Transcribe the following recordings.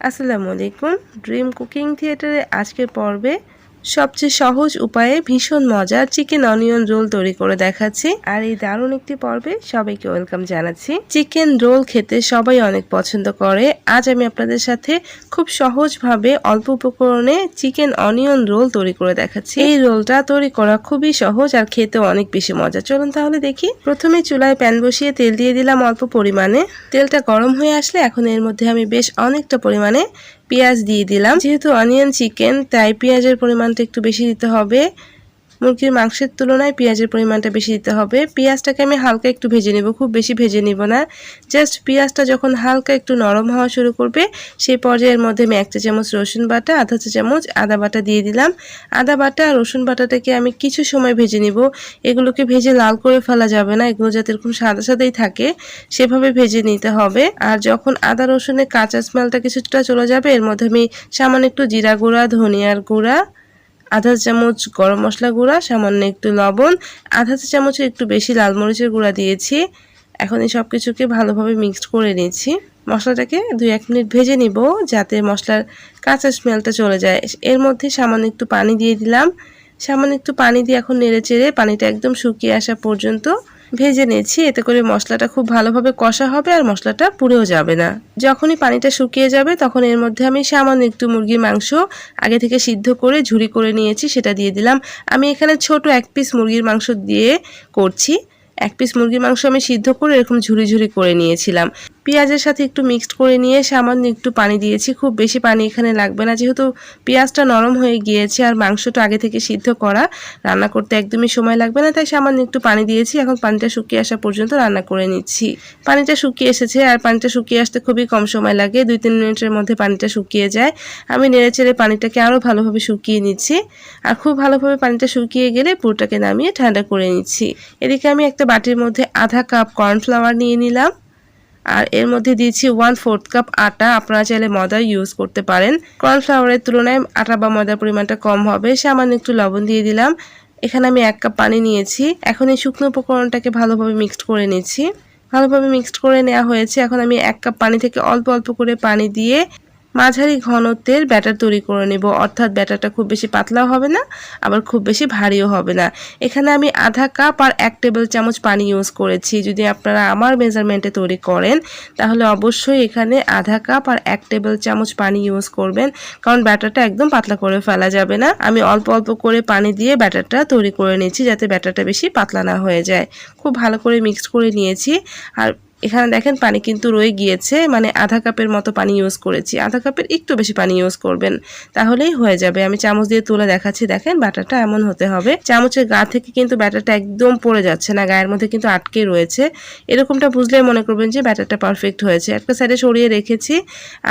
আসসালামু আলাইকুম dream cooking থিয়েটারে আজকের পর্বে সবচেয়ে সহজ উপায়ে ভীষণ মজার চিকেন অনিয়ন রোল তৈরি করে দেখাচ্ছি। আর এই দারুণ একটি পর্বে সবাইকে ওয়েলকাম জানাচ্ছি। চিকেন রোল খেতে সবাই অনেক পছন্দ করে। আজ আমি আপনাদের সাথে খুব সহজভাবে অল্প উপকরণে চিকেন অনিয়ন রোল তৈরি করে দেখাচ্ছি। এই রোলটা তৈরি করা খুবই সহজ আর খেতেও অনেক বেশি মজা। চলুন তাহলে দেখি। প্রথমে চুলায় প্যান বসিয়ে তেল দিয়ে দিলাম অল্প পরিমাণে। তেলটা গরম হয়ে আসলে এখন এর মধ্যে আমি বেশ অনেকটা পরিমাণে পেঁয়াজ দিয়ে দিলাম। যেহেতু অনিয়ন চিকেন তাই পেঁয়াজের পরিমাণটা একটু বেশি দিতে হবে। মুরগির মাংসের তুলনায় পেঁয়াজের পরিমাণটা বেশি দিতে হবে। পেঁয়াজটাকে আমি হালকা একটু ভেজে নেব, খুব বেশি ভেজে নিব না। জাস্ট পেঁয়াজটা যখন হালকা একটু নরম হওয়া শুরু করবে, সেই পর্যায়ের মধ্যে আমি এক চা চামচ রসুন বাটা, আধা চা চামচ আদা বাটা দিয়ে দিলাম। আদা বাটা আর রসুন বাটাটাকে আমি কিছু সময় ভেজে নিব। এগুলোকে ভেজে লাল করে ফেলা যাবে না, এগুলো যাতে এরকম সাদা সাদাই থাকে, সেভাবে ভেজে নিতে হবে। আর যখন আদা রসুনের কাঁচা স্মেলটা কিছুটা চলে যাবে, এর মধ্যে আমি সামান্য একটু জিরা গুঁড়া, ধনিয়ার গুঁড়া আধা চামচ গরম মশলা গুঁড়া, সামান্য একটু লবণ, আধা চামচের একটু বেশি লাল মরিচের গুঁড়া দিয়েছি। এখন এই সব কিছুকে ভালোভাবে মিক্সড করে নিয়েছি। মশলাটাকে দুই এক মিনিট ভেজে নিব যাতে মশলার কাঁচা স্মেলটা চলে যায়। এর মধ্যে সামান্য একটু পানি দিয়ে দিলাম। সামান্য একটু পানি দিয়ে এখন নেড়ে চেড়ে পানিটা একদম শুকিয়ে আসা পর্যন্ত ভেজে নিয়েছি, এতে করে মশলাটা খুব ভালোভাবে কষা হবে আর মশলাটা পুড়েও যাবে না। যখনই পানিটা শুকিয়ে যাবে, তখন এর মধ্যে আমি সামান্য একটু মুরগির মাংস আগে থেকে সিদ্ধ করে ঝুরি করে নিয়েছি, সেটা দিয়ে দিলাম। আমি এখানে ছোট এক পিস মুরগির মাংস দিয়ে করছি। এক পিস মুরগির মাংস আমি সিদ্ধ করে এরকম ঝুরি ঝুরি করে নিয়েছিলাম। পেঁয়াজের সাথে একটু মিক্সড করে নিয়ে সামান্য একটু পানি দিয়েছি। খুব বেশি পানি এখানে লাগবে না। যেহেতু পেঁয়াজটা নরম হয়ে গিয়েছে আর মাংসটা আগে থেকে সিদ্ধ করা, রান্না করতে একদমই সময় লাগবে না, তাই সামান্য একটু পানি দিয়েছি। এখন পানিটা শুকিয়ে আসা পর্যন্ত রান্না করে নিচ্ছি। পানিটা শুকিয়ে এসেছে আর পানিটা শুকিয়ে আসতে খুবই কম সময় লাগে। দুই তিন মিনিটের মধ্যে পানিটা শুকিয়ে যায়। আমি নেড়ে চেড়ে পানিটাকে আরও ভালোভাবে শুকিয়ে নিচ্ছি। আর খুব ভালোভাবে পানিটা শুকিয়ে গেলে পুরোটাকে নামিয়ে ঠান্ডা করে নিচ্ছি। এদিকে আমি একটা বাটির মধ্যে আধা কাপ কর্নফ্লাওয়ার নিয়ে নিলাম। আর এর মধ্যে দিয়েছি ওয়ান ফোর্থ কাপ আটা। আপনারা চাইলে ময়দা ইউজ করতে পারেন। কর্নফ্লাওয়ারের তুলনায় আটা বা ময়দার পরিমাণটা কম হবে। সামান্য একটু লবণ দিয়ে দিলাম। এখানে আমি এক কাপ পানি নিয়েছি। এখন এই শুকনো উপকরণটাকে ভালোভাবে মিক্সড করে নিয়েছি ভালোভাবে মিক্সড করে নেওয়া হয়েছে। এখন আমি এক কাপ পানি থেকে অল্প অল্প করে পানি দিয়ে মাঝারি ঘনত্বের ব্যাটার তৈরি করে নেব। অর্থাৎ ব্যাটারটা খুব বেশি পাতলাও হবে না, আবার খুব বেশি ভারীও হবে না। এখানে আমি আধা কাপ আর এক টেবিল চামচ পানি ইউজ করেছি। যদি আপনারা আমার মেজারমেন্টে তৈরি করেন, তাহলে অবশ্যই এখানে আধা কাপ আর এক টেবিল চামচ পানি ইউজ করবেন, কারণ ব্যাটারটা একদম পাতলা করে ফেলা যাবে না। আমি অল্প অল্প করে পানি দিয়ে ব্যাটারটা তৈরি করে নিয়েছি, যাতে ব্যাটারটা বেশি পাতলা না হয়ে যায়। খুব ভালো করে মিক্স করে নিয়েছি। আর এখানে দেখেন পানি কিন্তু রয়ে গিয়েছে মানে আধা কাপের মতো পানি ইউজ করেছি। আধা কাপের একটু বেশি পানি ইউজ করবেন, তাহলেই হয়ে যাবে। আমি চামচ দিয়ে তুলে দেখাচ্ছি, দেখেন ব্যাটারটা এমন হতে হবে। চামচের গা থেকে কিন্তু ব্যাটারটা একদম পড়ে যাচ্ছে না, গায়ের মধ্যে কিন্তু আটকে রয়েছে। এরকমটা বুঝলে মনে করবেন যে ব্যাটারটা পারফেক্ট হয়েছে। একটা সাইডে সরিয়ে রেখেছি।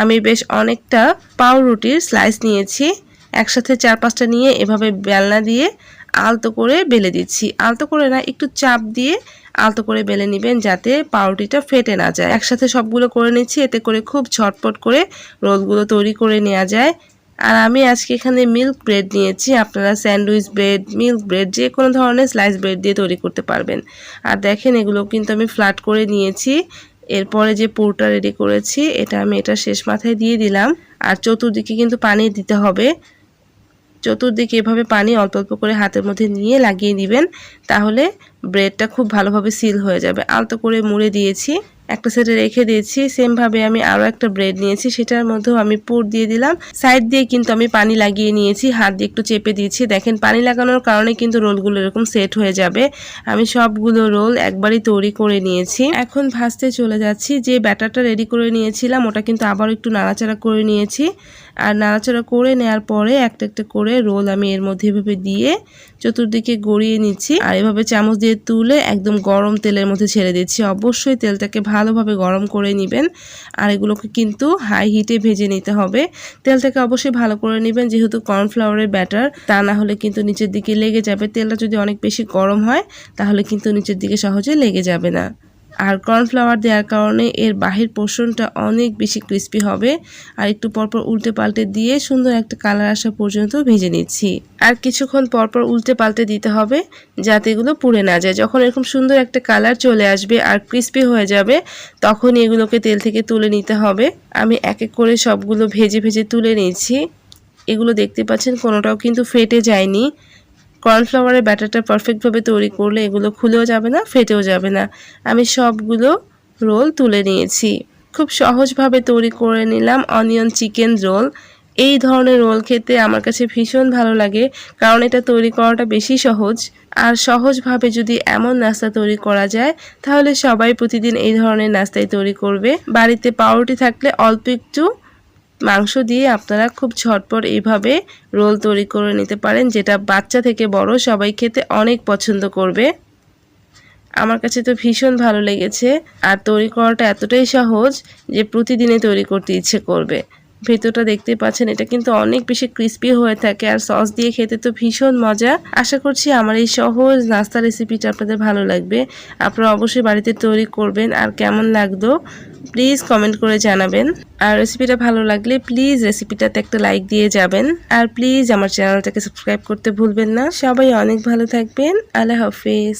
আমি বেশ অনেকটা পাউরুটির স্লাইস নিয়েছি। একসাথে চার পাঁচটা নিয়ে এভাবে বেলনা দিয়ে আলতো করে বেলে দিচ্ছি। আলতো করে না, একটু চাপ দিয়ে আলতো করে বেলে নেবেন যাতে পাউরুটিটা ফেটে না যায়। একসাথে সবগুলো করে নিচ্ছি, এতে করে খুব ঝটপট করে রোলগুলো তৈরি করে নেওয়া যায়। আর আমি আজকে এখানে মিল্ক ব্রেড নিয়েছি, আপনারা স্যান্ডউইচ ব্রেড, মিল্ক ব্রেড, যে কোনো ধরনের স্লাইস ব্রেড দিয়ে তৈরি করতে পারবেন। আর দেখেন এগুলো কিন্তু আমি ফ্ল্যাট করে নিয়েছি। এরপরে যে পুরটা রেডি করেছি, এটা আমি এটা শেষ মাথায় দিয়ে দিলাম। আর চতুর্দিকে কিন্তু পানি দিতে হবে। চতুর্দিকে এভাবে পানি অল্প অল্প করে হাতের মধ্যে নিয়ে লাগিয়ে দিবেন, তাহলে ব্রেডটা খুব ভালোভাবে সিল হয়ে যাবে। আলতো করে মুড়ে দিয়েছি। একটা সাইডে রেখে দিয়েছি। সেমভাবে আমি আরও একটা ব্রেড নিয়েছি, সেটার মধ্যেও আমি পুর দিয়ে দিলাম। সাইড দিয়ে কিন্তু আমি পানি লাগিয়ে নিয়েছি, হাত দিয়ে একটু চেপে দিয়েছি। দেখেন, পানি লাগানোর কারণে কিন্তু রোলগুলো এরকম সেট হয়ে যাবে। আমি সবগুলো রোল একবারই তৈরি করে নিয়েছি। এখন ভাজতে চলে যাচ্ছি, যে ব্যাটারটা রেডি করে নিয়েছিলাম, ওটা কিন্তু আবার একটু নাড়াচাড়া করে নিয়েছি। আর নাড়াচাড়া করে নেওয়ার পরে একটা একটা করে রোল আমি এর মধ্যে এভাবে দিয়ে চতুর্দিকে গড়িয়ে নিচ্ছি। আর এভাবে চামচ দিয়ে তুলে একদম গরম তেলের মধ্যে ছেড়ে দিচ্ছি। অবশ্যই তেলটাকে ভালোভাবে গরম করে নেবেন। আর এগুলোকে কিন্তু হাই হিটে ভেজে নিতে হবে। তেলটাকে অবশ্যই ভালো করে নেবেন, যেহেতু কর্নফ্লাওয়ারের ব্যাটার তা না হলে কিন্তু নিচের দিকে লেগে যাবে। তেলটা যদি অনেক বেশি গরম হয়, তাহলে কিন্তু নিচের দিকে সহজে লেগে যাবে না। আর কর্নফ্লাওয়ার দেওয়ার কারণে এর বাহির পোর্শনটা অনেক বেশি ক্রিস্পি হবে। আর একটু পরপর উল্টে পাল্টে দিয়ে সুন্দর একটা কালার আসা পর্যন্ত ভেজে নিচ্ছি। আর কিছুক্ষণ পরপর উল্টে পাল্টে দিতে হবে যাতে এগুলো পুড়ে না যায়। যখন এরকম সুন্দর একটা কালার চলে আসবে আর ক্রিস্পি হয়ে যাবে, তখনই এগুলোকে তেল থেকে তুলে নিতে হবে। আমি এক এক করে সবগুলো ভেজে ভেজে তুলে নিয়েছি এগুলো দেখতে পাচ্ছেন, কোনোটাও কিন্তু ফেটে যায়নি। কর্নফ্লাওয়ারের ব্যাটারটা পারফেক্টভাবে তৈরি করলে এগুলো খুলেও যাবে না, ফেটেও যাবে না। আমি সবগুলো রোল তুলে নিয়েছি। খুব সহজভাবে তৈরি করে নিলাম অনিয়ন চিকেন রোল। এই ধরনের রোল খেতে আমার কাছে ভীষণ ভালো লাগে, কারণ এটা তৈরি করাটা বেশি সহজ। আর সহজভাবে যদি এমন নাস্তা তৈরি করা যায়, তাহলে সবাই প্রতিদিন এই ধরনের নাস্তাই তৈরি করবে। বাড়িতে পাউরুটি থাকলে অল্প একটু মাংস দিয়ে আপনারা খুব ঝটপট এইভাবে রোল তৈরি করে নিতে পারেন, যেটা বাচ্চা থেকে বড় সবাই খেতে অনেক পছন্দ করবে। আমার কাছে তো ভীষণ ভালো লেগেছে, আর তৈরি করাটা এতটাই সহজ যে প্রতিদিনে তৈরি করতে ইচ্ছে করবে। ভেতরটা দেখতে পাচ্ছেন, এটা কিন্তু অনেক বেশি ক্রিস্পি হয়ে থাকে আর সস দিয়ে খেতে তো ভীষণ মজা। আশা করছি আমার এই সহজ নাস্তা রেসিপিটা আপনাদের ভালো লাগবে। আপনারা অবশ্যই বাড়িতে তৈরি করবেন আর কেমন লাগতো প্লিজ কমেন্ট করে জানাবেন। আর রেসিপিটা ভালো লাগলে প্লিজ রেসিপিটাতে একটা লাইক দিয়ে যাবেন। আর প্লিজ আমার চ্যানেলটাকে সাবস্ক্রাইব করতে ভুলবেন না। সবাই অনেক ভালো থাকবেন। আল্লাহ হাফিজ।